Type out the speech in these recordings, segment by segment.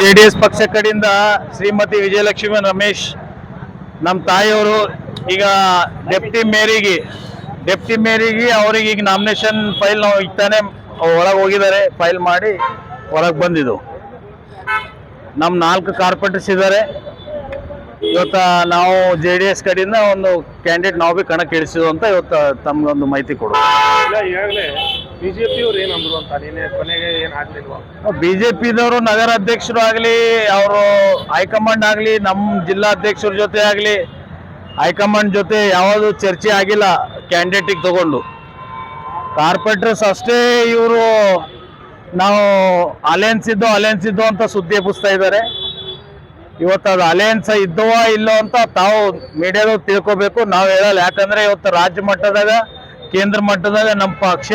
J D S ಪಕ್ಷ ಕಡೆಯಿಂದ ಶ್ರೀಮತಿ ವಿಜಯಲಕ್ಷ್ಮಿ ರಮೇಶ್ ನಮ್ಮ ತಾಯಿಯವರು ಈಗ ಡೆಪ್ಟಿ ಮೇರಿಗೆ ಡೆಪ್ಟಿ ಮೇರಿಗೆ ಅವ್ರಿಗೆ ಈಗ ನಾಮಿನೇಷನ್ ಫೈಲ್ ನಾವು ಇತ್ತಾನೆ ಒಳಗೆ ಹೋಗಿದ್ದಾರೆ ಫೈಲ್ ಮಾಡಿ ಹೊರಗೆ ಬಂದಿದ್ದು. ನಮ್ಮ ನಾಲ್ಕು ಕಾರ್ಪೊರೇಟರ್ಸ್ ಇದ್ದಾರೆ. ಇವತ್ತು ನಾವು ಜೆ ಡಿ ಎಸ್ ಕಡೆಯಿಂದ ಒಂದು ಕ್ಯಾಂಡಿಡೇಟ್ ನಾವು ಭೀ ಕಣಕ್ಕೆ ಇಳಿಸಿದ್ವು ಅಂತ ಇವತ್ತು ತಮ್ಗೊಂದು ಮಾಹಿತಿ ಕೊಡು. ಇಲ್ಲ ಜೆ ಅಂತ? ನೀನೆ ಕೊನೆಗೆ ಏನ್ ಆಗ್ಲಿಲ್ವಾ? ಬಿಜೆಪಿದವರು ನಗರ ಅಧ್ಯಕ್ಷರು ಆಗಲಿ, ಅವರು ಹೈಕಮಾಂಡ್ ಆಗಲಿ ನಮ್ಮ ಜಿಲ್ಲಾ ಅಧ್ಯಕ್ಷರ ಜೊತೆ ಆಗಲಿ, ಹೈಕಮಾಂಡ್ ಜೊತೆ ಯಾವುದು ಚರ್ಚೆ ಆಗಿಲ್ಲ ಕ್ಯಾಂಡಿಡೇಟಿಗೆ ತಗೊಂಡು. ಕಾರ್ಪೊರೇಟರ್ಸ್ ಅಷ್ಟೇ ಇವರು ನಾವು ಅಲಯನ್ಸ್ ಇದ್ದೋ ಅಲಯನ್ಸ್ ಇದ್ದೋ ಅಂತ ಸುದ್ದಿ ಎಬ್ಬಿಸ್ತಾ ಇದ್ದಾರೆ. ಇವತ್ತು ಅದು ಅಲಯನ್ಸ್ ಇದ್ದವ ಇಲ್ಲೋ ಅಂತ ತಾವು ಮೀಡಿಯಾದವ್ರು ತಿಳ್ಕೊಬೇಕು. ನಾವು ಹೇಳಲ್ಲ. ಯಾಕಂದ್ರೆ ಇವತ್ತು ರಾಜ್ಯ ಮಟ್ಟದಾಗ, ಕೇಂದ್ರ ಮಟ್ಟದಾಗ ನಮ್ಮ ಪಕ್ಷ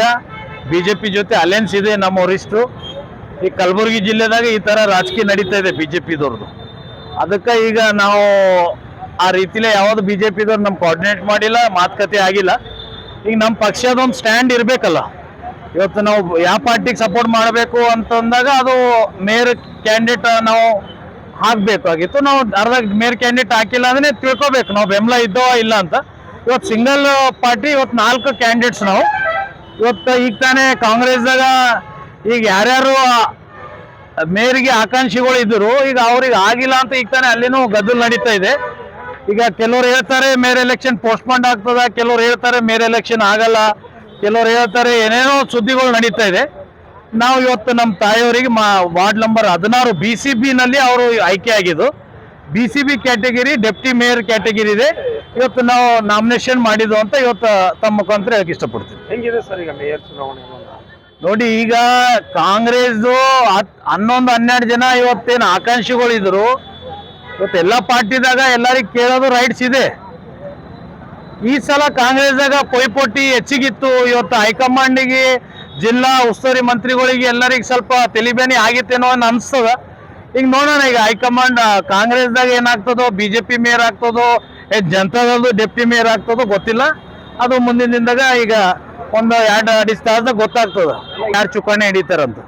ಬಿ ಜೆ ಪಿ ಜೊತೆ ಅಲಯನ್ಸ್ ಇದೆ ನಮ್ಮ ವರಿಷ್ಠರು. ಈ ಕಲಬುರಗಿ ಜಿಲ್ಲೆದಾಗ ಈ ಥರ ರಾಜಕೀಯ ನಡೀತಾ ಇದೆ ಬಿ ಜೆ ಪಿದವ್ರದ್ದು ಅದಕ್ಕೆ ಈಗ ನಾವು ಆ ರೀತಿಲೇ ಯಾವುದು ಬಿ ಜೆ ಪಿದವ್ರು ನಮ್ಮ ಕೋಆರ್ಡಿನೇಟ್ ಮಾಡಿಲ್ಲ, ಮಾತುಕತೆ ಆಗಿಲ್ಲ. ಈಗ ನಮ್ಮ ಪಕ್ಷದೊಂದು ಸ್ಟ್ಯಾಂಡ್ ಇರಬೇಕಲ್ಲ. ಇವತ್ತು ನಾವು ಯಾವ ಪಾರ್ಟಿಗೆ ಸಪೋರ್ಟ್ ಮಾಡಬೇಕು ಅಂತಂದಾಗ ಅದು ಮೇಯರ್ ಕ್ಯಾಂಡಿಡೇಟ್ ನಾವು ಹಾಕಬೇಕಾಗಿತ್ತು ನಾವು ಅರ್ಧ ಮೇಯರ್ ಕ್ಯಾಂಡಿಡೇಟ್ ಹಾಕಿಲ್ಲ ಅಂದ್ರೆ ತಿಳ್ಕೊಬೇಕು. ನಾವು ಬೆಂಬಲ ಇದ್ದೋ ಇಲ್ಲ ಅಂತ. ಇವತ್ತು ಸಿಂಗಲ್ ಪಾರ್ಟಿ ಇವತ್ತು ನಾಲ್ಕು ಕ್ಯಾಂಡಿಡೇಟ್ಸ್ ನಾವು. ಇವತ್ತು ಈಗ ತಾನೇ ಕಾಂಗ್ರೆಸ್ದಾಗ ಈಗ ಯಾರ್ಯಾರು ಮೇರಿಗೆ ಆಕಾಂಕ್ಷಿಗಳು ಇದ್ದರು ಈಗ ಅವ್ರಿಗೆ ಆಗಿಲ್ಲ ಅಂತ ಈಗ ತಾನೇ ಅಲ್ಲಿನೂ ಗದ್ದಲು ನಡೀತಾ ಇದೆ. ಈಗ ಕೆಲವ್ರು ಹೇಳ್ತಾರೆ ಮೇರ್ ಎಲೆಕ್ಷನ್ ಪೋಸ್ಟ್ಪೋಂಡ್ ಆಗ್ತದ, ಕೆಲವ್ರು ಹೇಳ್ತಾರೆ ಮೇರ್ ಎಲೆಕ್ಷನ್ ಆಗಲ್ಲ, ಕೆಲವ್ರು ಹೇಳ್ತಾರೆ ಏನೇನೋ ಸುದ್ದಿಗಳು ನಡೀತಾ ಇದೆ. ನಾವು ಇವತ್ತು ನಮ್ಮ ತಾಯಿಯವರಿಗೆ ಮಾ ವಾರ್ಡ್ ನಂಬರ್ ಹದಿನಾರು ಬಿ ಸಿ ಬಿನಲ್ಲಿ ಅವರು ಆಯ್ಕೆ ಆಗಿದ್ದು, B C B category deputy mayor category ಇದೆ. ಇವತ್ತು ನಾವು ನಾಮಿನೇಷನ್ ಮಾಡಿದ್ದು ಅಂತ ಇವತ್ತು ತಮ್ಮ ಮುಖಾಂತರ ಹೇಳಕ್ ಇಷ್ಟಪಡ್ತೀನಿ. ಹೆಂಗಿದೆ ಸರ್ ಈಗ ಮೇಯರ್ ಚುನಾವಣೆ? ನೋಡಿ ಈಗ ಕಾಂಗ್ರೆಸ್ ಹನ್ನೊಂದು ಹನ್ನೆರಡು ಜನ ಇವತ್ತೇನು ಆಕಾಂಕ್ಷಿಗಳಿದ್ರು ಇವತ್ತು ಎಲ್ಲ ಪಾರ್ಟಿದಾಗ ಎಲ್ಲರಿಗೆ ಕೇಳೋದು ರೈಟ್ಸ್ ಇದೆ. ಈ ಸಲ ಕಾಂಗ್ರೆಸ್ದಾಗ ಪೈಪೋಟಿ ಹೆಚ್ಚಿಗಿತ್ತು. ಇವತ್ತು ಹೈಕಮಾಂಡಿಗೆ ಜಿಲ್ಲಾ ಉಸ್ತುವಾರಿ ಮಂತ್ರಿಗಳಿಗೆ ಎಲ್ಲರಿಗೆ ಸ್ವಲ್ಪ ತೆಲಿಬೇನಿ ಆಗಿತ್ತೇನೋ ಅಂತ ಅನ್ಸ್ತದ. ಈಗ ನೋಡೋಣ ಈಗ ಹೈಕಮಾಂಡ್ ಕಾಂಗ್ರೆಸ್ದಾಗ ಏನಾಗ್ತದೋ ಬಿ ಜೆ ಪಿ ಮೇಯರ್ ಆಗ್ತದೋ ಏ ಜನತಾದಲ್ಲೂ ಡೆಪ್ಟಿ ಮೇಯರ್ ಆಗ್ತದೋ ಗೊತ್ತಿಲ್ಲ. ಅದು ಮುಂದಿನ ದಿನದಾಗ ಈಗ ಒಂದು ಎರಡು ಅಡಿಸ್ತಾ ಗೊತ್ತಾಗ್ತದ. ಯಾರು ಚುಕ್ಕಾಣಿ ಹಿಡಿತಾರಂತ.